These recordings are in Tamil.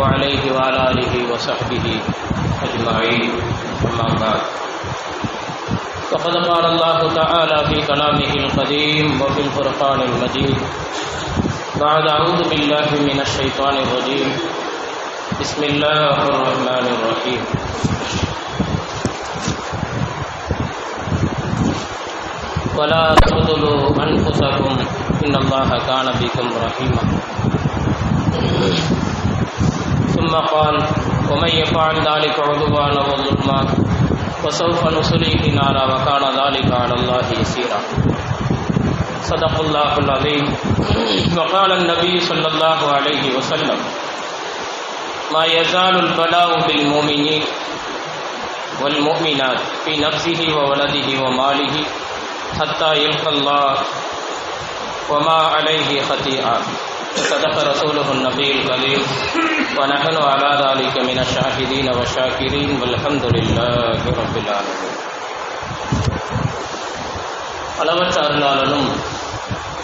صلى الله عليه وعلى آله وصحبه أجمعين. أما بعد. وقد قال الله تعالى في كلامه القديم وفي الفرقان المجيد. بعد أعوذ بالله من الشيطان الرجيم. بسم الله الرحمن الرحيم. ولا تقتلوا أنفسكم إن الله كان بكم رحيما. ثم قال ومن يفعل ذلك عدوانا وظلما، وسوف نصليه نارا وكان ذلك على الله يسيرا. صدق الله العظيم. وقال النبي صلى الله عليه وسلم، ما يزال البلاء بالمؤمنين والمؤمنات في نفسه وولده وماله حتى يلقى الله وما عليه خطيئة صدق رسوله النبي الكريم ونحن على ذلك من الشاهدين والشاكرين والحمد لله رب العالمين அளவற்ற அருளாளனும்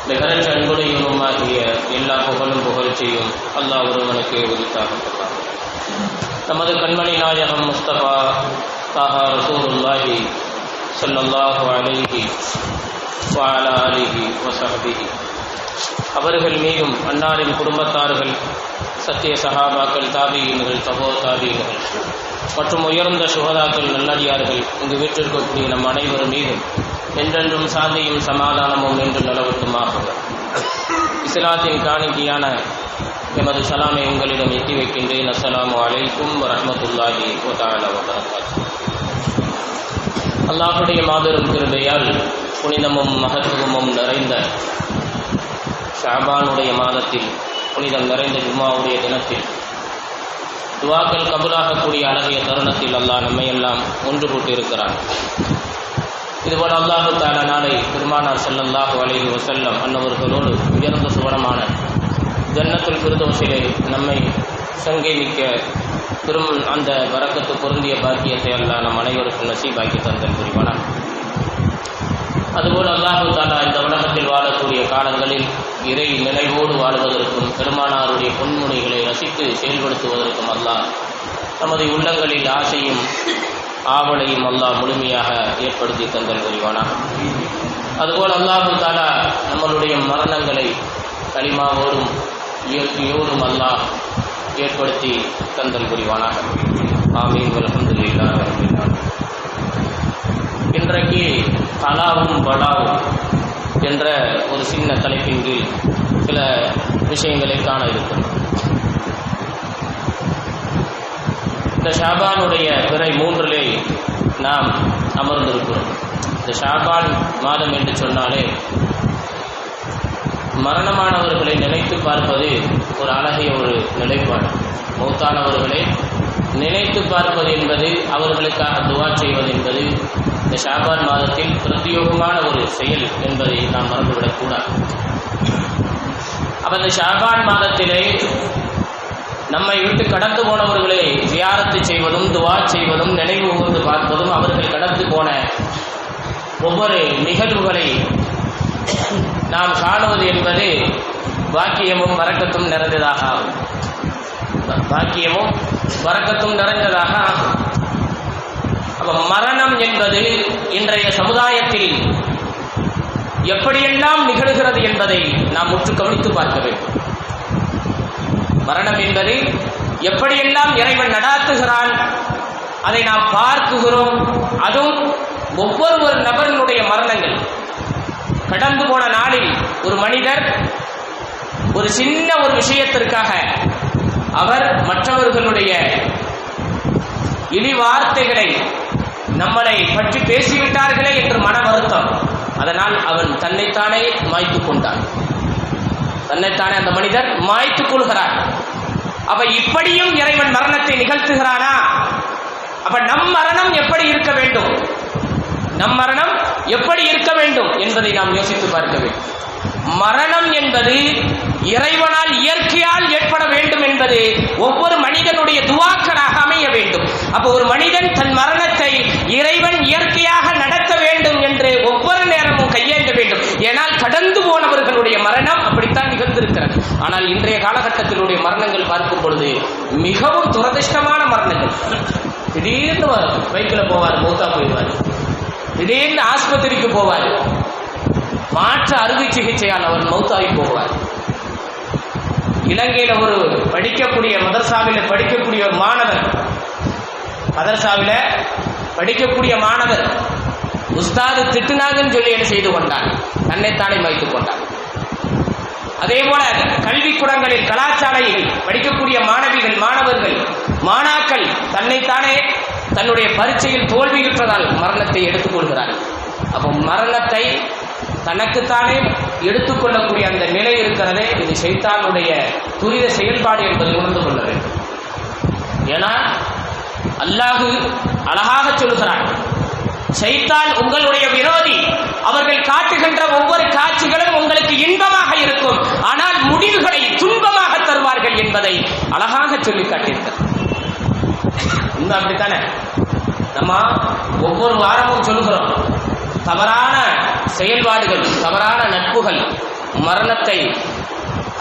நிகரற்ற அன்புடையனுமாகிய எல்லா புகழும் புகழ்ச்சியும் அல்லாஹ் ஒருவனுக்கு உரித்தாகப்பட்டார் நமது கண்மணி நாயகம் முஸ்தபா தாஹா ரசூலுல்லாஹி ஸல்லல்லாஹு அலைஹி வஅலா ஆலிஹி வஸஹபிஹி அவர்கள் மீதும் அன்னாரின் குடும்பத்தார்கள் சத்திய சஹாபாக்கள் தாபியின்கள் சகோ தாபியின்கள் மற்றும் உயர்ந்த சுகதாக்கள் நல்லடியார்கள் இங்கு வீற்றிருக்கக்கூடிய நம் அனைவர் மீதும் என்றென்றும் சாந்தியும் சமாதானமும் என்று நிலவட்டுமாக இஸ்லாத்தின் காணிக்கையான எமது சலாமை உங்களிடம் எட்டி வைக்கின்றேன். அஸ்லாம் அலைக்கும் வரமத்துல்லாஹி வதஆல அல்லாஹுடைய மாபெரும் கிருபையால் புனிதமும் மகத்துவமும் நிறைந்த ஷாபானுடைய மாதத்தில் புனிதம் நிறைந்த ஜும்மாவுடைய தினத்தில் துவாக்கள் கபுலாகக்கூடிய அழகிய தருணத்தில் அல்லாஹ் நம்மையெல்லாம் ஒன்று கூட்டியிருக்கிறான். இதுபோல அல்லாஹு தால நாளை பெருமானார் செல்லல்லாஹு அலைஹி வசல்லம் அன்னவர்களோடு உயர்ந்த சுவனமான ஜன்னத்துல் பிரதோஷிலே நம்மை சங்கை மிக்க பெரும் அந்த வரக்கத்து பொருந்திய பாக்கியத்தை அல்லாஹ் நம் அனைவருக்கும் நசீபாக்கி தந்தன் புரிவானான் அதுபோல் அல்லாஹு தாலா இந்த உலகத்தில் வாழக்கூடிய காலங்களில் இறை நினைவோடு வாழ்வதற்கும் பெருமானாருடைய பொன்முனைகளை ரசித்து செயல்படுத்துவதற்கும் அல்லாஹ் நமது உள்ளங்களில் ஆசையும் ஆவலையும் அல்லாஹ் முழுமையாக ஏற்படுத்தி தந்தல் புரிவானாக. அதுபோல் அல்லாஹு தாலா நம்மளுடைய மரணங்களை களிமாவோடும் இயற்கையோடும் அல்லாஹ் ஏற்படுத்தி தந்தல் புரிவானாக. ஆமீன். அல்ஹம்துலில்லாஹ் இன்றைக்கு கலாவும் பலாவும் என்ற ஒரு சின்ன தலைப்பின் கீழ் சில விஷயங்களை காண இருக்கிறோம். இந்த ஷாபானுடைய பிறை மூன்றிலே நாம் அமர்ந்திருக்கிறோம். இந்த ஷாபான் மாதம் என்று சொன்னாலே மரணமானவர்களை நினைத்து பார்ப்பது ஒரு அழகிய ஒரு நிலைப்பாடு. மௌத்தானவர்களை நினைத்து பார்ப்பது என்பது அவர்களுக்காக துவா செய்வது என்பது இந்த ஷாபான் மாதத்தில் பிரத்யோகமான ஒரு செயல் என்பதை நாம் மறந்துவிடக்கூடாது. அப்போ இந்த ஷாபான் மாதத்திலே நம்மை விட்டு கடந்து போனவர்களை வியாரத்து செய்வதும் துவா செய்வதும் நினைவு கூர்ந்து பார்ப்பதும் அவர்கள் கடந்து போன ஒவ்வொரு நிகழ்வுகளை நாம் காணுவது என்பது பாக்கியமும் வரக்கத்தும் நிறைந்ததாக ஆகும். பாக்கியமும் வரக்கத்தும் நிறைந்ததாக ஆகும். மரணம் என்பது இன்றைய சமுதாயத்தில் எப்படியெல்லாம் நிகழ்கிறது என்பதை நாம் முற்று கவனித்து பார்க்க வேண்டும். மரணம் என்பது எப்படியெல்லாம் இறைவன் நடாத்துகிறான் அதை நாம் பார்க்குகிறோம். அதுவும் ஒவ்வொரு ஒரு நபரினுடைய மரணங்கள். கடந்து போன நாளில் ஒரு மனிதர் ஒரு சின்ன ஒரு விஷயத்திற்காக அவர் மற்றவர்களுடைய இழி வார்த்தைகளை நம்மளை பற்றி பேசிவிட்டார்களே என்று மன வருத்தம் அதனால் அவன் தன்னைத்தானே மாய்த்து கொண்டான். தன்னைத்தானே அந்த மனிதர் மாய்த்துக் கொள்கிறார். அப்ப இப்படியும் இறைவன் மரணத்தை நிகழ்த்துகிறானா? அப்ப நம் மரணம் எப்படி இருக்க வேண்டும்? நம் மரணம் எப்படி இருக்க வேண்டும் என்பதை நாம் யோசித்து பார்க்க வேண்டும். மரணம் என்பது இறைவனால் இயற்கையால் ஏற்பட வேண்டும் என்பது ஒவ்வொரு மனிதனுடைய துவாக்களாக அமைய வேண்டும். அப்போ ஒரு மனிதன் தன் மரணத்தை இறைவன் இயற்கையாக நடத்த வேண்டும் என்று ஒவ்வொரு நேரமும் கையேந்த வேண்டும். ஏனால் கடந்து போனவர்களுடைய மரணம் அப்படித்தான் நிகழ்ந்திருக்கிறது. ஆனால் இன்றைய காலகட்டத்தினுடைய மரணங்கள் பார்க்கும் பொழுது மிகவும் துரதிர்ஷ்டமான மரணங்கள். திடீர்னு பைக்கில் போவார் மூத்தா போயிடுவார். திடீர்னு ஆஸ்பத்திரிக்கு போவார். மாற்று அறுவை சிகிச்சையால் அவர் மௌத்தாகி போவார். இலங்கையில் ஒரு படிக்கக்கூடிய மதர்சாவில் படிக்கக்கூடிய ஒரு மாணவர் மதர்சாவில் படிக்கக்கூடிய மாணவர் உஸ்தாது திட்டுனாங்கன்னு சொல்லி என்ன செய்து கொண்டார்? தன்னைத்தானே வைத்துக் கொண்டார். அதே போல கல்விக்கூடங்களில் கலாச்சாலையில் படிக்கக்கூடிய மாணவிகள் மாணவர்கள் மாணாக்கள் தன்னைத்தானே தன்னுடைய பரீட்சையில் தோல்வியுற்றதால் மரணத்தை எடுத்துக் கொள்கிறார்கள். அப்போ மரணத்தை தனக்குத்தானே எடுத்துக்கொள்ளக்கூடிய அந்த நிலை இருக்கிறதே இது சைத்தானுடைய துரித செயல்பாடு என்பதை உணர்ந்து கொள்ள வேண்டும். ஏன்னா அல்லாஹு அழகாக சொல்கிறான் சைத்தான் உங்களுடைய விரோதி. அவர்கள் காட்டுகின்ற ஒவ்வொரு காட்சிகளும் உங்களுக்கு இன்பமாக இருக்கும். ஆனால் முடிவுகளை துன்பமாக தருவார்கள் என்பதை அழகாக சொல்லி காட்டியிருக்கிறார். உண்மை அப்படித்தானே? நம்ம ஒவ்வொரு வாரமும் சொல்லுகிறோம் தவறான செயல்பாடுகள் தவறான நட்புகள் மரணத்தை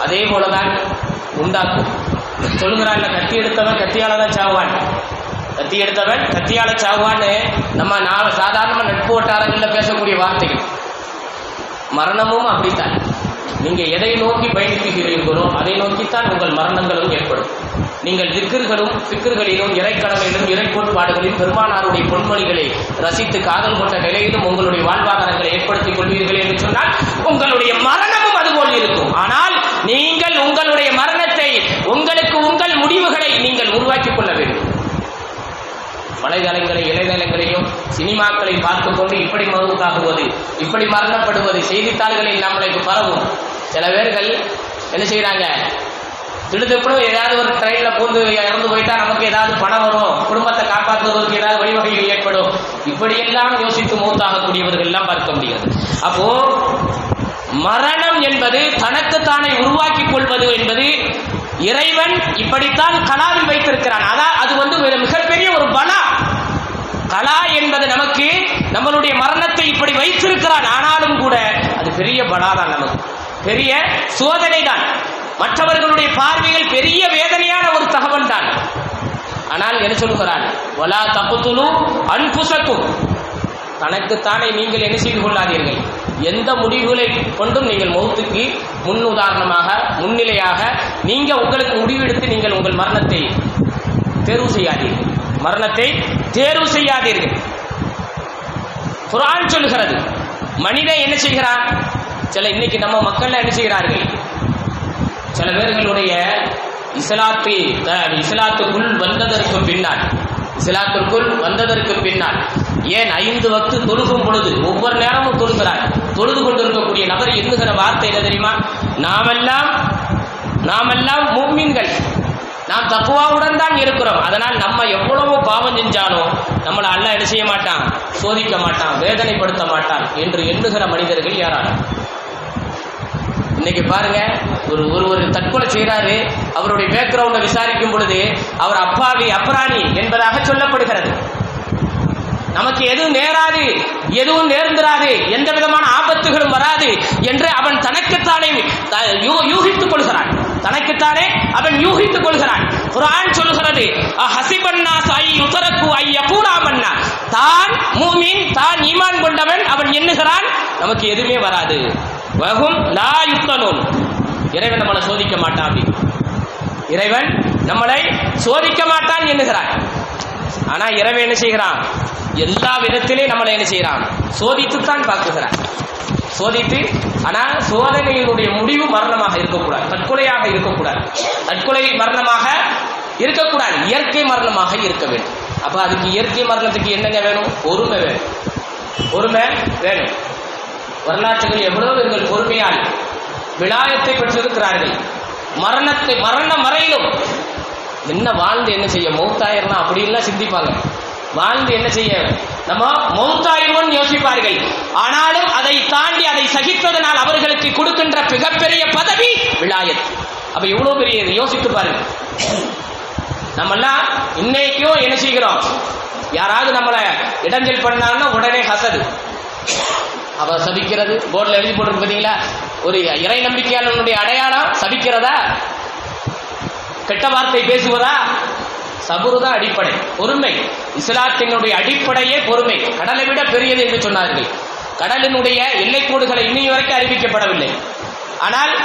அதே போலதான் உண்டாக்கும். சொல்லுங்கிறான் கத்தி எடுத்தவன் கத்தியால தான் சாவான் கத்தி எடுத்தவன் கத்தியால சாவான்னு நம்ம நாலு சாதாரண நட்பு வட்டாரங்களில் பேசக்கூடிய வார்த்தைகள். மரணமும் அப்படித்தான். நீங்க எதை நோக்கி பயணிக்கிறீர்களோ அதை நோக்கித்தான் உங்கள் மரணங்களும் ஏற்படும். நீங்கள் திக்கர்களும் சிக்கர்களிலும் இறைக்கடமையிலும் இறை கோட்பாடுகளில் பெருமானாருடைய பொன்மொழிகளை ரசித்து காதல் கொண்ட நிலையிலும் உங்களுடைய வாழ்வாதாரங்களை ஏற்படுத்திக் கொள்வீர்கள் என்று சொன்னால் உங்களுடைய மரணமும் அதுபோல் இருக்கும். ஆனால் நீங்கள் உங்களுடைய மரணத்தை உங்களுக்கு உங்கள் முடிவுகளை நீங்கள் உருவாக்கிக் கொள்ள வேண்டும். வலைதளங்களை இளைதளங்களையும் சினிமாக்களை பார்த்து கொண்டு இப்படி மவுத்தாகுவது இப்படி மரணப்படுவது செய்தித்தாள்களில் நம்மளுக்கு பரவும். சில பேர்கள் என்ன செய்கிறாங்க திடுதப்படும் ஏதாவது ஒரு ட்ரெயினில் பூந்து இறந்து போயிட்டா நமக்கு ஏதாவது பணம் வரும். குடும்பத்தை காப்பாற்றுவதற்கு ஏதாவது வழிவகைகள் ஏற்படும். இப்படியெல்லாம் யோசித்து மூத்தாகக்கூடியவர்கள் எல்லாம் பார்க்க முடிகிறது அப்போ மரணம் என்பது தனக்குத்தானே உருவாக்கிக் கொள்வது என்பது இறைவன் இப்படித்தான் கலாவில் வைத்திருக்கிறான். அதான் அது வந்து ஒரு மிகப்பெரிய ஒரு பலா. கலா என்பது நமக்கு நம்மளுடைய மரணத்தை இப்படி வைத்திருக்கிறான். ஆனாலும் கூட அது பெரிய பலா தான் நமக்கு. பெரிய சோதனை தான் மற்றவர்களுடைய பார்வையில் பெரிய வேதனையான ஒரு தகவல் தான் ஆனால் என்ன சொல்லுகிறான் வலா தப்புத்துலு அன்புசக்கும். தனக்குத்தானே நீங்கள் என்ன செய்து கொள்ளாதீர்கள்? எந்த முடிவுகளை கொண்டும் நீங்கள் மௌத்துக்கு முன் உதாரணமாக முன்னிலையாக நீங்க உங்களுக்கு முடிவெடுத்து நீங்கள் உங்கள் மரணத்தை தேர்வு செய்யாதீர்கள். மரணத்தை தேர்வு செய்யாதீர்கள். குரான் சொல்லுகிறது மனிதன் என்ன செய்கிறான்? சில இன்னைக்கு நம்ம மக்கள் என்ன செய்கிறார்கள்? சில பேர்களுடைய இஸ்லாத்து இஸ்லாத்துக்குள் வந்ததற்கு பின்னால் இஸ்லாத்திற்குள் வந்ததற்கு பின்னால் ஏன் ஐந்து வக்து தொழுகும் பொழுது ஒவ்வொரு நேரமும் தொழுகிறார் தொழுது கொண்டிருக்கக்கூடிய நபர் எண்ணுகிற வார்த்தை என்ன தெரியுமா? நாமெல்லாம் நாமெல்லாம் மூமின்கள் நாம் தக்குவாவுடன் தான் இருக்கிறோம். அதனால் நம்ம எவ்வளவோ பாவம் செஞ்சாலும் நம்மளை அல்ல என்ன செய்ய மாட்டான்? சோதிக்க மாட்டான் வேதனைப்படுத்த மாட்டான் என்று எண்ணுகிற மனிதர்கள் யாராலும் இன்னைக்கு பாருங்க ஒரு ஒரு ஒரு தற்கொலை செய்கிறாரு. அவருடைய பேக்ரவுண்டை விசாரிக்கும் பொழுது அவர் அப்பாவி அப்ராணி என்பதாக சொல்லப்படுகிறது. நமக்கு எதுவும் நேராது எதுவும் நேர்ந்திராது எந்த விதமான ஆபத்துகளும் வராது என்று அவன் தனக்குத்தானே யூகித்துக் கொள்கிறான். தனக்குத்தானே அவன் யூகித்துக் கொள்கிறான். குரான் சொல்கிறது ஹசிபன்னா சாயி உத்தரக்கு ஐய கூடாமன்னா தான் மூமின் தான் ஈமான் கொண்டவன் அவன் எண்ணுகிறான் நமக்கு எதுவுமே வராது. வகும் லா யுத்தனும் இறைவன் நம்மளை சோதிக்க மாட்டான் அப்படி. இறைவன் நம்மளை சோதிக்க மாட்டான் எண்ணுகிறான். ஆனா இறைவன் என்ன செய்கிறான்? எல்லா விதத்திலையும் நம்மளை என்ன செய்கிறான் சோதித்துத்தான் பார்க்குகிறான் சோதித்து ஆனால் சோதனையினுடைய முடிவு மரணமாக இருக்கக்கூடாது. தற்கொலையாக இருக்கக்கூடாது. தற்கொலை மரணமாக இருக்கக்கூடாது. இயற்கை மரணமாக இருக்க வேண்டும். அப்ப அதுக்கு இயற்கை மரணத்துக்கு என்னங்க வேணும்? பொறுமை வேணும். பொறுமை வேணும். வரலாற்றுகள் எவ்வளவு எங்கள் பொறுமையால் விலாயத்தை பெற்றிருக்கிறார்கள். மரணத்தை மரண மறையிலும் என்ன வாழ்ந்து என்ன செய்ய மௌத்தாயிரலாம் அப்படின்லாம் சிந்திப்பாங்க. வாழ்ந்து என்ன செய்ய? நம்ம மௌத்தாயிடுவோம் யோசிப்பார்கள். ஆனாலும் அதை தாண்டி அதை சகித்ததனால் அவர்களுக்கு கொடுக்கின்ற மிகப்பெரிய பதவி விழாயத். அப்ப எவ்வளவு பெரிய யோசித்து பாருங்க. நம்மெல்லாம் இன்னைக்கும் என்ன செய்கிறோம்? யாராவது நம்மளை இடைஞ்சல் பண்ணாங்கன்னா உடனே ஹசது. அவ சபிக்கிறது போர்டில் எழுதி போட்டு பார்த்தீங்களா? ஒரு இறை நம்பிக்கையாளனுடைய அடையாளம் சபிக்கிறதா? கெட்ட வார்த்தை பேசுவதா? சபுரு தான் அடிப்படை பொறுமை. இஸ்லாத்தினுடைய அடிப்படையே பொறுமை. கடலை விட பெரியது என்று சொன்னார்கள். கடலினுடைய எல்லைக்கோடுகளை இன்னும் வரைக்கும் அறிவிக்கப்படவில்லை. ஆனால்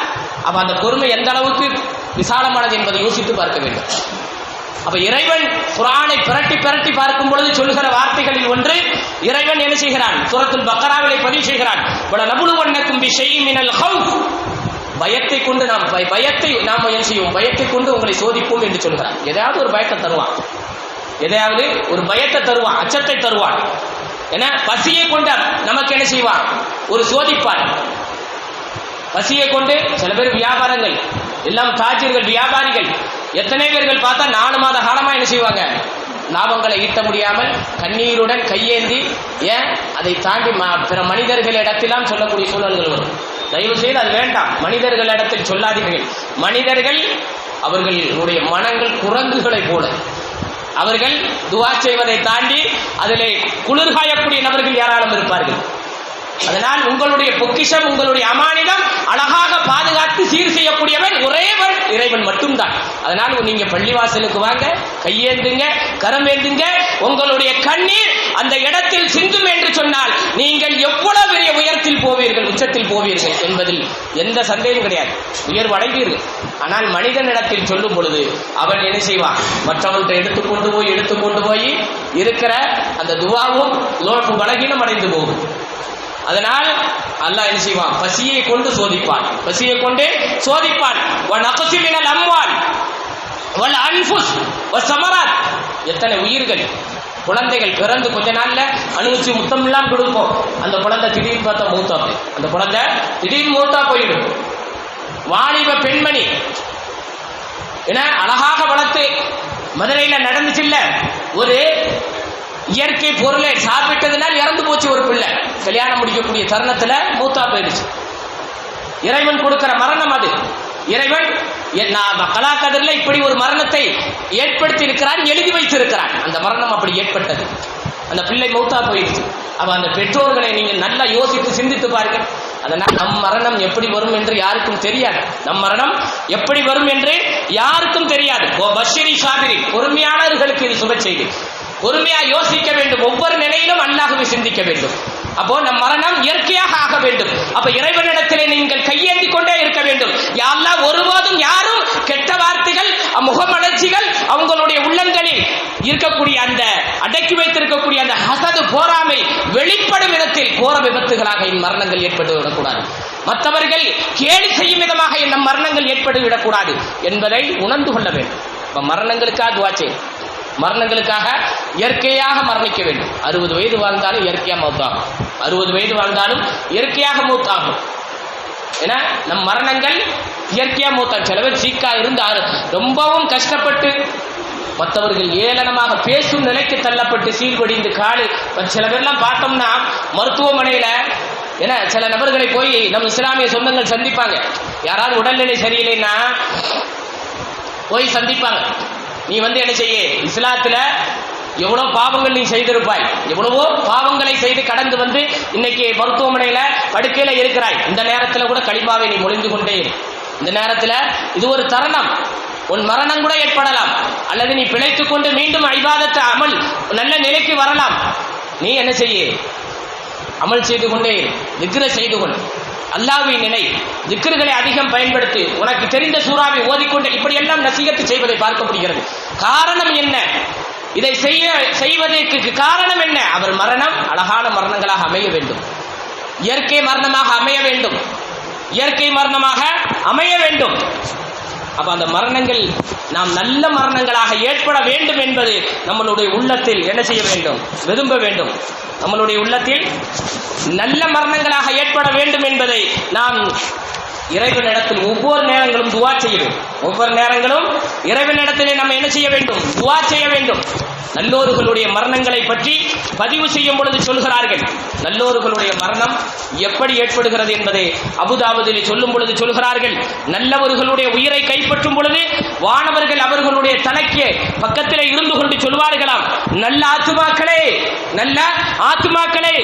அப்ப அந்த பொறுமை எந்த அளவுக்கு விசாலமானது என்பதை யோசித்து பார்க்க வேண்டும். அப்ப இறைவன் குரானை பிரட்டி பிரட்டி பார்க்கும் பொழுது சொல்லுகிற வார்த்தைகளில் ஒன்று இறைவன் என்ன செய்கிறான்? சுரத்தில் பக்கராவிலை பதிவு செய்கிறான். வட நபுலுவன்னக்கும் விஷயம் மினல் ஹவுஃப். பயத்தை கொண்டு நாம் பயத்தை நாம் என்ன செய்வோம்? பயத்தை கொண்டு உங்களை சோதிப்போம் என்று சொல்கிறான் எதையாவது ஒரு பயத்தை தருவான். எதையாவது ஒரு பயத்தை தருவான் அச்சத்தை தருவான். ஏன்னா பசியை கொண்டு நமக்கு என்ன செய்வான்? ஒரு சோதிப்பான் பசியை கொண்டு சில பேர் வியாபாரங்கள் எல்லாம் தாஜர்கள் வியாபாரிகள். எத்தனை பேர்கள் பார்த்தா நாலு மாத காலமா என்ன செய்வாங்க? லாபங்களை ஈட்ட முடியாமல் கண்ணீருடன் கையேந்தி ஏன்? அதை தாண்டி பிற மனிதர்களிடத்திலாம் சொல்லக்கூடிய சூழல்கள் வரும். தயவு செய்து அது வேண்டாம். மனிதர்களிடத்தில் சொல்லாதீர்கள். மனிதர்கள் அவர்களுடைய மனங்கள் குரங்குகளைப் போல. அவர்கள் துவா செய்வதை தாண்டி அதிலே குளிர்காயக்கூடிய நபர்கள் யாராலும் இருப்பார்கள். அதனால் உங்களுடைய பொக்கிஷம் உங்களுடைய அமானிதம் அழகாக பாதுகாத்து சீர் செய்யக்கூடியவன் ஒரேவன் இறைவன் மட்டும்தான். அதனால் நீங்க பள்ளிவாசலுக்கு வாங்க கையேந்துங்க கரம் ஏந்துங்க உங்களுடைய கண்ணீர் அந்த இடத்தில் சிந்தும் என்று சொன்னால் நீங்கள் எவ்வளவு பெரிய உயரத்தில் போவீர்கள் உச்சத்தில் போவீர்கள் என்பதில் எந்த சந்தேகம் கிடையாது. உயர்வு அடைவீர்கள் ஆனால் மனிதனிடத்தில் சொல்லும் பொழுது அவன் என்ன செய்வான்? மற்றவன்கிட்ட எடுத்துக்கொண்டு போய் எடுத்துக்கொண்டு போய் இருக்கிற அந்த துவாவும் லோகம் பலகீனம் அடைந்து போகும். அதனால் அல்லாஹ் என்ன செய்வான்? பசியை கொண்டு சோதிப்பான். பசியை கொண்டு சோதிப்பான். வன் அகசிமினல் சமராத். எத்தனை உயிர்கள் குழந்தைகள் பிறந்து கொஞ்ச நாள்ல அனுபவிச்சு முத்தம் எல்லாம் கொடுப்போம். அந்த குழந்தை திடீர்னு பார்த்தா மூத்தா போய் அந்த குழந்தை திடீர்னு மூத்தா போயிடும். வாலிப பெண்மணி என அழகாக வளர்த்து மதுரையில நடந்துச்சுல்ல ஒரு இயற்கை பொருளை சாப்பிட்டதுனால் இறந்து போச்சு ஒரு பிள்ளை. கல்யாணம் முடிக்கக்கூடிய தருணத்தில் மூத்தா போயிடுச்சு. இறைவன் கொடுக்கிற மரணம் அது. இறைவன் நான் கலாக்கதிரில் இப்படி ஒரு மரணத்தை ஏற்படுத்தி இருக்கிறான் எழுதி வைத்திருக்கிறான் அந்த மரணம் அப்படி ஏற்பட்டது. அந்த பிள்ளை மௌத்தா போயிடுச்சு. அப்ப அந்த பெற்றோர்களை நீங்கள் நல்லா யோசித்து சிந்தித்து பாருங்கள். அதனால் நம் மரணம் எப்படி வரும் என்று யாருக்கும் தெரியாது. நம் மரணம் எப்படி வரும் என்று யாருக்கும் தெரியாது. ஓ பஷிரி சாபிரி பொறுமையாளர்களுக்கு இது சுப செய்தி. பொறுமையா யோசிக்க வேண்டும். ஒவ்வொரு நிலையிலும் அல்லாஹுவை சிந்திக்க வேண்டும். அப்போ நம் மரணம் இயற்கையாக ஆக வேண்டும். அப்ப இறைவனிடத்திலே நீங்கள் கையேந்தி கொண்டே இருக்க வேண்டும். யாரெல்லாம் ஒருபோதும் யாரும் கெட்ட வார்த்தைகள் முகமலர்ச்சிகள் அவங்களுடைய உள்ளங்களில் இருக்கக்கூடிய அந்த அடக்கி வைத்திருக்கக்கூடிய அந்த ஹசது போராமை வெளிப்படும் விதத்தில் கோர விபத்துகளாக என் மரணங்கள் ஏற்பட்டு விடக்கூடாது மற்றவர்கள் கேலி செய்யும் விதமாக என் நம் மரணங்கள் ஏற்பட்டுவிடக்கூடாது என்பதை உணர்ந்து கொள்ள வேண்டும். இப்ப மரணங்களுக்காக துவாச்சேன் மரணங்களுக்காக இயற்கையாக மரணிக்க வேண்டும். அறுபது வயது வாழ்ந்தாலும் இயற்கையாக மௌத்தாகும். அறுபது வயது வாழ்ந்தாலும் இயற்கையாக மூத்தாகும். ஏன்னா நம் மரணங்கள் இயற்கையாக மூத்தாகும். சில பேர் சீக்கா இருந்து ஆறு- ரொம்பவும் கஷ்டப்பட்டு மற்றவர்கள் ஏளனமாக பேசும் நிலைக்கு தள்ளப்பட்டு சீல்வடிந்து காடு சில பேர்லாம் பார்த்தோம்னா மருத்துவமனையில ஏன்னா சில நபர்களை போய் நம் இஸ்லாமிய சொந்தங்கள் சந்திப்பாங்க. யாராவது உடல்நிலை சரியில்லைன்னா போய் சந்திப்பாங்க. நீ வந்து என்ன செய்ய? இஸ்லாத்துல எவ்வளவு பாவங்கள் நீ செய்திருப்பாய். எவ்வளவோ பாவங்களை செய்து கடந்து வந்து இன்னைக்கு மருத்துவமனையில படுக்கையில இருக்கிறாய். இந்த நேரத்துல கூட களிமாவை நீ மொழிந்து கொண்டே இந்த நேரத்துல இது ஒரு தருணம். உன் மரணம் கூட ஏற்படலாம். அல்லது நீ பிழைத்துக் கொண்டு மீண்டும் ஐபாதத்தை அமல் நல்ல நிலைக்கு வரலாம். நீ என்ன செய்ய? அமல் செய்து கொண்டே திக்ர செய்து கொள். அல்லாஹ்வை நினை திக்ருகளை அதிகம் பயன்படுத்தி உனக்கு தெரிந்த சூறாவை ஓதிக்கொண்டு இப்படியெல்லாம் நசீகத்து செய்வதை பார்க்கப்படுகிறது காரணம் என்ன? இதை செய்ய செய்வதற்கு காரணம் என்ன? அவர் மரணம் அழகான மரணங்களாக அமைய வேண்டும். இயற்கை மரணமாக அமைய வேண்டும். இயற்கை மரணமாக அமைய வேண்டும். அப்ப அந்த மரணங்கள் நாம் நல்ல மரணங்களாக ஏற்பட வேண்டும் என்பது நம்மளுடைய உள்ளத்தில் என்ன செய்ய வேண்டும்? விரும்ப வேண்டும். நம்மளுடைய உள்ளத்தில் நல்ல மரணங்களாக ஏற்பட வேண்டும் என்பதை நாம் இறைவனிடத்தில் ஒவ்வொரு நேரங்களும் துவா செய்யணும் ஒவ்வொரு நேரங்களும் இறைவனிடத்திலே நம்ம என்ன செய்ய வேண்டும்? துவா செய்ய வேண்டும். நல்லோர்களுடைய மரணங்களை பற்றி பதிவு செய்யும் பொழுது சொல்கிறார்கள். நல்லோர்களுடைய மரணம் எப்படி ஏற்படுகிறது என்பதை அபுதாபுதில் சொல்லும் பொழுது சொல்கிறார்கள். நல்லவர்களுடைய உயிரை கைப்பற்றும் பொழுது வானவர்கள் அவர்களுடைய தலைக்கு பக்கத்திலே இருந்து கொண்டு சொல்வார்களாம். நல்ல ஆத்துமாக்களே நல்ல ஆத்துமாக்களே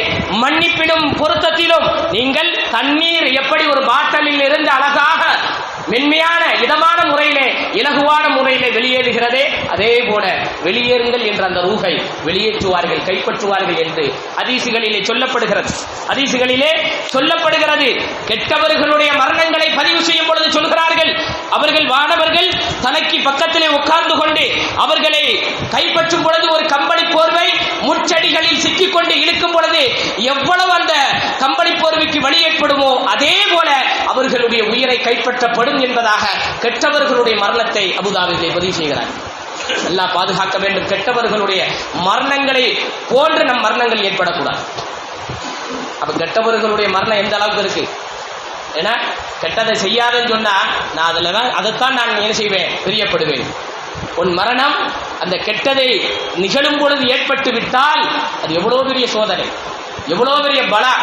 மன்னிப்பிலும் பொருத்தத்திலும் நீங்கள் தண்ணீர் எப்படி ஒரு பாட்டலில் இருந்து அழகாக மென்மையான இதமான முறையிலே இலகுவான முறையிலே வெளியேறுகிறதே. அதே போல வெளியேறுங்கள் என்ற அந்த ரூகை வெளியேற்றுவார்கள் கைப்பற்றுவார்கள் என்று அதிசுகளிலே சொல்லப்படுகிறது. அதிசுகளிலே சொல்லப்படுகிறது கெட்டவர்களுடைய மரணங்களை பதிவு செய்யும் பொழுது சொல்கிறார்கள் அவர்கள் வானவர்கள் தனக்கு பக்கத்திலே உட்கார்ந்து கொண்டு அவர்களை கைப்பற்றும் பொழுது ஒரு கம்பளி போர்வை முச்சடிகளில் சிக்கிக்கொண்டு இழுக்கும் பொழுது எவ்வளவு அந்த கம்பளி போர்வைக்கு வழி ஏற்படுமோ அதே போல அவர்களுடைய உயிரை கைப்பற்றப்படும் என்பதாக கெட்டவர்களுடைய மரணத்தை அபுதாபியிலே பதிவு செய்கிறார். நல்லா பாதுகாக்க வேண்டும். கெட்டவர்களுடைய மரணங்களை போன்று நம் மரணங்கள் ஏற்படக்கூடாது. அப்ப கெட்டவர்களுடைய மரணம் எந்த அளவுக்கு இருக்கு? ஏன்னா கெட்டதை செய்யாதுன்னு சொன்னா நான் அதுல தான் அதைத்தான் நான் என்ன செய்வேன்? பிரியப்படுவேன். உன் மரணம் அந்த கெட்டதை நிகழும் பொழுது ஏற்பட்டு விட்டால் அது எவ்வளவு பெரிய சோதனை எவ்வளவு பெரிய பலா.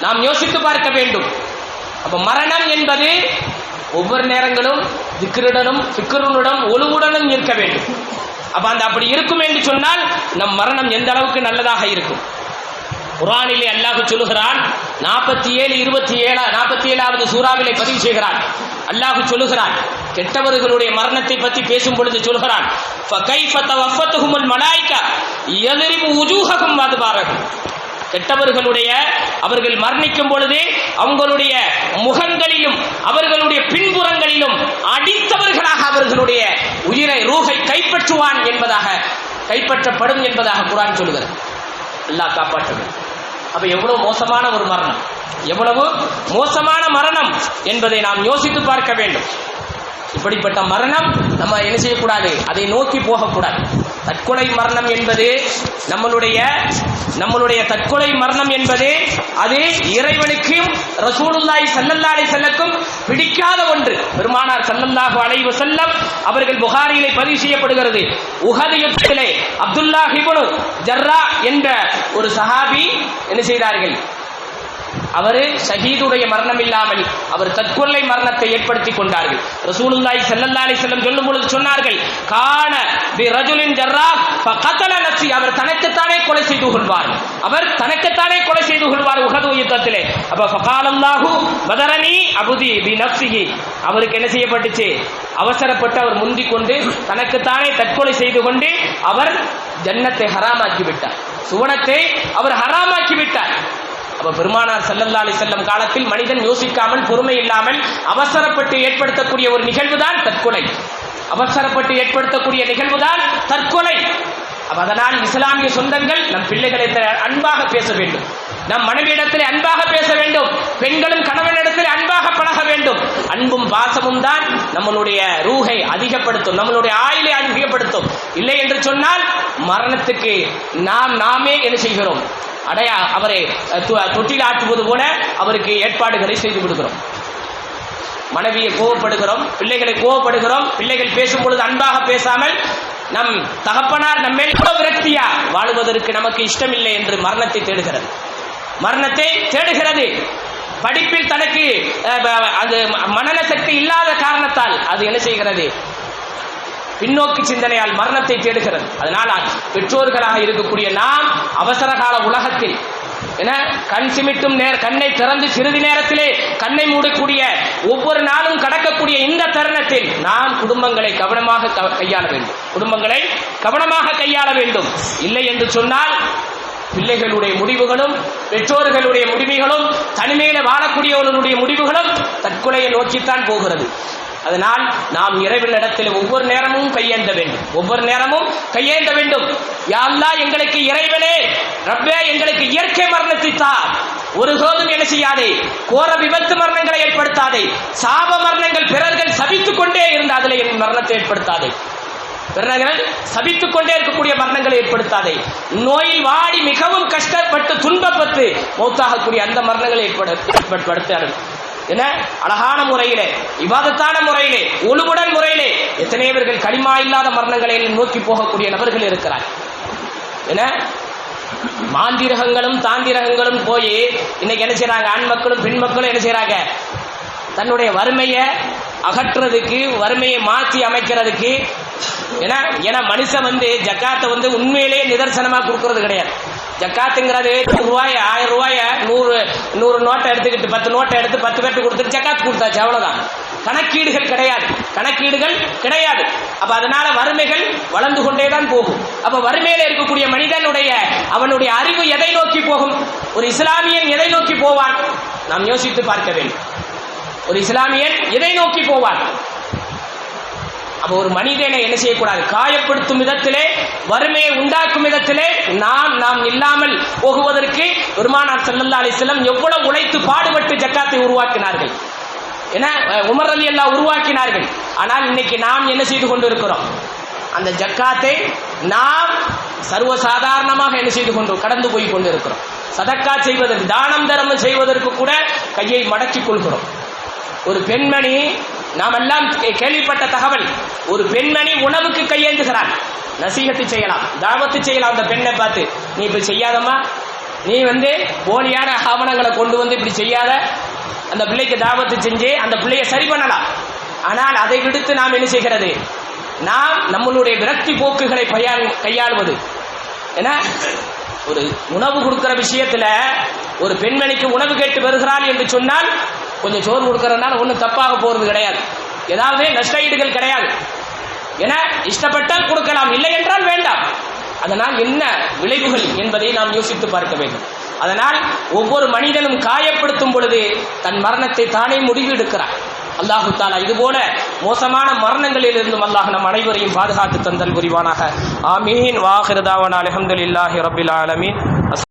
நாம் யோசித்து பார்க்க வேண்டும். அப்ப மரணம் என்பது ஒவ்வொரு நேரங்களும் திக்ருடனும் சிக்கருடனும் ஒழுவுடனும் இருக்க வேண்டும். அப்ப அந்த அப்படி இருக்கும் என்று சொன்னால் நம் மரணம் எந்த அளவுக்கு நல்லதாக இருக்கும்? குரானிலே அல்லாஹ் சொல்லுகிறான் நாற்பத்தி ஏழு இருபத்தி ஏழா நாற்பத்தி ஏழாவது சூறாவிலே பதிவு செய்கிறான். அல்லாஹு சொல்லுகிறான் கெட்டவர்களுடைய மரணத்தை பற்றி பேசும் பொழுது சொல்கிறான் மலாய்க்கா எதிரும் உஜூககும் அது பாரகும் கெட்டவர்களுடைய அவர்கள் மரணிக்கும் பொழுது அவங்களுடைய முகங்களிலும் அவர்களுடைய பின்புறங்களிலும் அடித்தவர்களாக அவர்களுடைய உயிரை ரூகை கைப்பற்றுவான் என்பதாக கைப்பற்றப்படும் என்பதாக குரான் சொல்லுகிறது. அல்லாஹ் காப்பாற்ற அப்ப எவ்வளவு மோசமான ஒரு மரணம்? எவ்வளவு மோசமான மரணம் என்பதை நாம் யோசித்து பார்க்க வேண்டும். இப்படிப்பட்ட மரணம் நம்ம என்ன செய்யக்கூடாது? அதை நோக்கி போகக்கூடாது. தற்கொலை மரணம் என்பது நம்மளுடைய நம்மளுடைய தற்கொலை மரணம் என்பது அது இறைவனுக்கும் ரசூலுல்லாய் ஸல்லல்லாஹு செல்லக்கும் பிடிக்காத ஒன்று. பெருமானார் சல்லல்லாஹு அலைவு செல்லம் அவர்கள் புகாரியிலே பதிவு செய்யப்படுகிறது. உஹது யுத்தத்திலே அப்துல்லாஹ் ஹிபுனு ஜர்ரா என்ற ஒரு சஹாபி என்ன செய்தார்கள்? அவரு ஷஹீதுடைய மரணம் இல்லாமல் அவர் தற்கொலை மரணத்தை ஏற்படுத்தி கொண்டார்கள். ரசூலுல்லாய் ஸல்லல்லாஹு அலைஹி சொல்லும் பொழுது சொன்னார்கள் காண பி ரஜுலின் ஜர்ரா ஃபகதல நசி அவர் தனக்குத்தானே கொலை செய்து கொள்வார். அவர் தனக்குத்தானே கொலை செய்து கொள்வார் உகது யுத்தத்திலே. அப்ப ஃபகாலல்லாஹு பதரனி அபுதி பி நஃப்ஸிஹி. அவருக்கு என்ன செய்யப்பட்டுச்சு? அவசரப்பட்டு அவர் முந்திக் கொண்டு தனக்குத்தானே தற்கொலை செய்து கொண்டு அவர் ஜன்னத்தை ஹராமாக்கி விட்டார். சுவனத்தை அவர் ஹராமாக்கி விட்டார். அப்ப பெருமானார் செல்லல்லா அலி செல்லம் காலத்தில் மனிதன் யோசிக்காமல் பொறுமை இல்லாமல் அவசரப்பட்டு ஏற்படுத்தக்கூடிய ஒரு நிகழ்வுதான் தற்கொலை. அவசரப்பட்டு ஏற்படுத்தக்கூடிய நிகழ்வுதான் தற்கொலை. அதனால் இஸ்லாமிய சொந்தங்கள் நம் பிள்ளைகளை அன்பாக பேச வேண்டும். நம் மனைவியிடத்தில் அன்பாக பேச வேண்டும். பெண்களும் கணவனிடத்தில் அன்பாக பழக வேண்டும். அன்பும் பாசமும் தான் நம்மளுடைய ரூஹை அதிகப்படுத்தும். நம்மளுடைய ஆயுளை அதிகப்படுத்தும். இல்லை என்று சொன்னால் மரணத்துக்கு நாம் நாமே என்ன செய்கிறோம்? அடையா அவரை து- தொட்டில் ஆட்டுவது போல அவருக்கு ஏற்பாடுகளை செய்து விடுகிறோம். மனைவியை கோவப்படுகிறோம் பிள்ளைகளை கோவப்படுகிறோம் பிள்ளைகள் பேசும் பொழுது அன்பாக பேசாமல் நம் தகப்பனார் நம்மேல் விரக்தியா வாழ்வதற்கு நமக்கு இஷ்டமில்லை என்று மரணத்தை தேடுகிறது. மரணத்தை தேடுகிறது. படிப்பில் தனக்கு அது மனன சக்தி இல்லாத காரணத்தால் அது என்ன செய்கிறது? பின்னோக்கு சிந்தனையால் மரணத்தை தேடுகிறது. அதனால் பெற்றோர்களாக இருக்கக்கூடிய நாம் அவசர கால உலகத்தில் என கண் சிமிட்டும் நேர கண்ணை திறந்து சிறிது நேரத்திலே கண்ணை மூடக்கூடிய ஒவ்வொரு நாளும் கடக்கக்கூடிய இந்த தருணத்தில் நாம் குடும்பங்களை கவனமாக கையாள வேண்டும். குடும்பங்களை கவனமாக கையாள வேண்டும். இல்லை என்று சொன்னால் பிள்ளைகளுடைய முடிவுகளும் பெற்றோர்களுடைய முடிவுகளும் தனிமையில வாழக்கூடியவர்களுடைய முடிவுகளும் தற்கொலையை நோக்கித்தான் போகிறது. அதனால் நாம் இறைவனிடத்தில் ஒவ்வொரு நேரமும் கையேந்த வேண்டும். ஒவ்வொரு நேரமும் கையேந்த வேண்டும். யாழ்லா எங்களுக்கு இறைவனே ரப்பே எங்களுக்கு இயற்கை மரணத்தை தா ஒரு போதும் என்ன செய்யாதே கோர விபத்து மரணங்களை ஏற்படுத்தாதே சாப மரணங்கள் பிறர்கள் சபித்துக் கொண்டே இருந்த அதில் என் மரணத்தை ஏற்படுத்தாதே. பிறர்கள் சபித்துக் கொண்டே இருக்கக்கூடிய மரணங்களை ஏற்படுத்தாதே. நோயில் வாடி மிகவும் கஷ்டப்பட்டு துன்பப்பட்டு மௌத்தாகக்கூடிய அந்த மரணங்களை ஏற்படுத்த ஏற்படுத்தார்கள் என்ன? அழகான முறையிலே இவாதத்தான முறையிலே ஒழுவுடன் முறையிலே எத்தனை பேர்கள் களிமா இல்லாத மரணங்களை நோக்கி போகக்கூடிய நபர்கள் இருக்கிறார். என்ன? மாந்திரகங்களும் தாந்திரகங்களும் போய் இன்னைக்கு என்ன செய்யறாங்க ஆண் மக்களும் பெண் மக்களும் என்ன செய்யறாங்க தன்னுடைய வறுமையை அகற்றுறதுக்கு வறுமையை மாற்றி அமைக்கிறதுக்கு ஏன்னா ஏன்னா மனுஷன் வந்து ஜக்காத்தை வந்து உண்மையிலேயே நிதர்சனமாக கொடுக்கறது கிடையாது. ஜக்காத்துங்கிறது ரூபாய் ஆயிரம் ரூபாய நூறு நூறு நோட்டை எடுத்துக்கிட்டு பத்து நோட்டை எடுத்து பத்து பேர்ட்டு கொடுத்துட்டு ஜக்காத் கொடுத்தாச்சு அவ்வளோதான் கணக்கீடுகள் கிடையாது. கணக்கீடுகள் கிடையாது. அப்ப அதனால வறுமைகள் வளர்ந்து கொண்டே தான் போகும். அப்ப வறுமையில இருக்கக்கூடிய மனிதனுடைய அவனுடைய அறிவு எதை நோக்கி போகும்? ஒரு இஸ்லாமியன் எதை நோக்கி போவான்? நாம் யோசித்து பார்க்க வேண்டும். ஒரு இஸ்லாமியன் எதை நோக்கி போவான்? அப்ப ஒரு மனிதனை என்ன செய்யக்கூடாது? காயப்படுத்தும் விதத்திலே வறுமையை உண்டாக்கும் விதத்திலே நாம் நாம் இல்லாமல் போகுவதற்கு பெருமானார் செல்லல்லா அலைஹி வஸல்லம் எவ்வளவு உழைத்து பாடுபட்டு ஜக்காத்தை உருவாக்கினார்கள். என உமர் அலி அல்லா உருவாக்கினார்கள். ஆனால் இன்னைக்கு நாம் என்ன செய்து கொண்டிருக்கிறோம்? அந்த ஜக்காத்தை நாம் சர்வசாதாரணமாக என்ன செய்து கொண்டு கடந்து போய் கொண்டிருக்கிறோம். சதக்கா செய்வதற்கு தானம் தர்மம் செய்வதற்கு கூட கையை மடக்கிக் கொள்கிறோம். ஒரு பெண்மணி நாம் எல்லாம் கேள்விப்பட்ட தகவல் ஒரு பெண்மணி உணவுக்கு கையேந்துகிறார் நசீகத்து செய்யலாம் தாவத்து செய்யலாம் அந்த பெண்ணை பார்த்து. நீ இப்படி செய்யாதம்மா. நீ வந்து போலியான ஆவணங்களை கொண்டு வந்து இப்படி செய்யாத. அந்த பிள்ளைக்கு தாவத்து செஞ்சு அந்த பிள்ளையை சரி பண்ணலாம். ஆனால் அதை விடுத்து நாம் என்ன செய்கிறது? நாம் நம்மளுடைய விரக்தி போக்குகளை கையாள் கையாள்வது. ஏன்னா ஒரு உணவு கொடுக்கிற விஷயத்துல ஒரு பெண்மணிக்கு உணவு கேட்டு வருகிறாள் என்று சொன்னால் கொஞ்சம் சோறு கொடுக்கறதுனால ஒன்றும் தப்பாக போகிறது கிடையாது. ஏதாவது நஷ்ட ஈடுகள் கிடையாது. என இஷ்டப்பட்டால் கொடுக்கலாம் இல்லை என்றால் வேண்டாம். அதனால் என்ன விளைவுகள் என்பதை நாம் யோசித்து பார்க்க வேண்டும். அதனால் ஒவ்வொரு மனிதனும் காயப்படுத்தும் பொழுது தன் மரணத்தை தானே முடிவு எடுக்கிறார் அல்லாஹு தாலா இதுபோல மோசமான மரணங்களில் இருந்தும் அல்லாஹ் நம் அனைவரையும் பாதுகாத்து தந்தல் புரிவானாக. ஆமீன். வாஹிருதாவன் அலமதுல்லாஹி ரபில் ஆலமீன்.